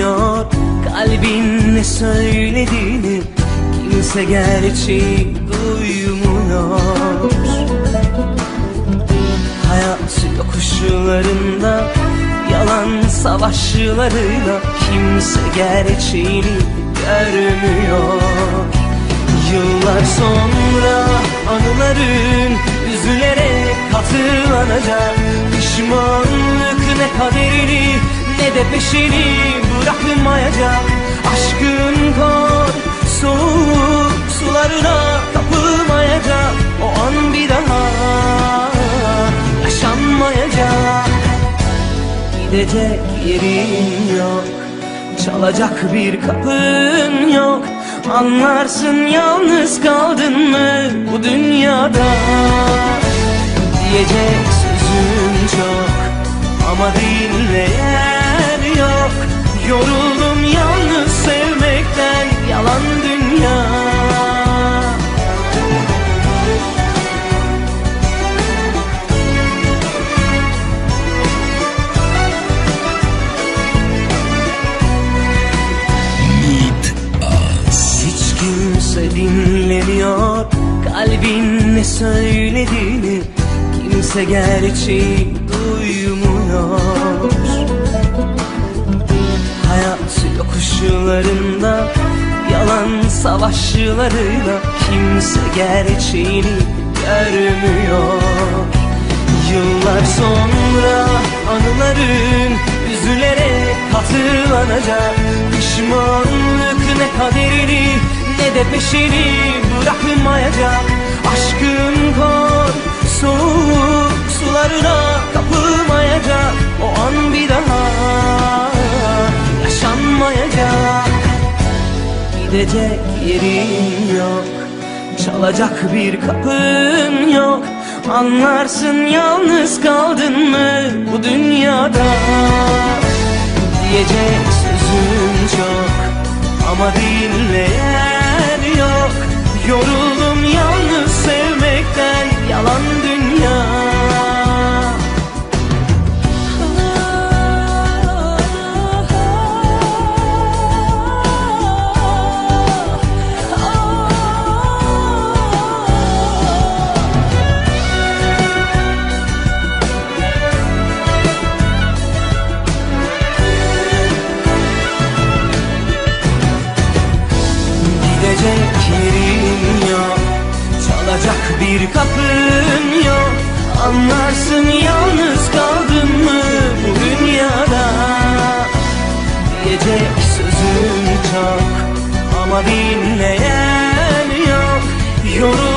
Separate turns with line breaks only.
Kalbin ne söylediğini kimse gerçeği duymuyor. Hayat yokuşlarında yalan savaşlarıyla kimse gerçeğini görmüyor. Yıllar sonra anıların üzülerek hatırlanacak Pişmanlık ne kaderini ne de peşini bırakmayacak Gidecek yerin yok Çalacak bir kapın yok. Anlarsın yalnız kaldın mı bu dünyada? Diyecek sözüm çok Ama dinleyen yok. Yoruldum yalnız sevmekten Yalan dinlemiyor Kalbin ne söylediğini Kimse gerçeği duymuyor. Hayat yokuşlarında Yalan savaşlarıyla Kimse gerçeğini görmüyor. Yıllar sonra anıların üzülerek hatırlanacak Pişmanlık ne kaderini ne de peşini bırakmayacak Aşkın kor soğuk sularına kapılmayacak O an bir daha yaşanmayacak. Gidecek yerin yok Çalacak bir kapın yok. Anlarsın yalnız kaldın mı bu dünyada? Diyecek sözüm çok Ama dinleyen Yoruldum yalnız bir kapın yok. Anlarsın yalnız kaldın mı bu dünyada? Diyecek sözüm çok Ama dinleyen yok. Yoruldum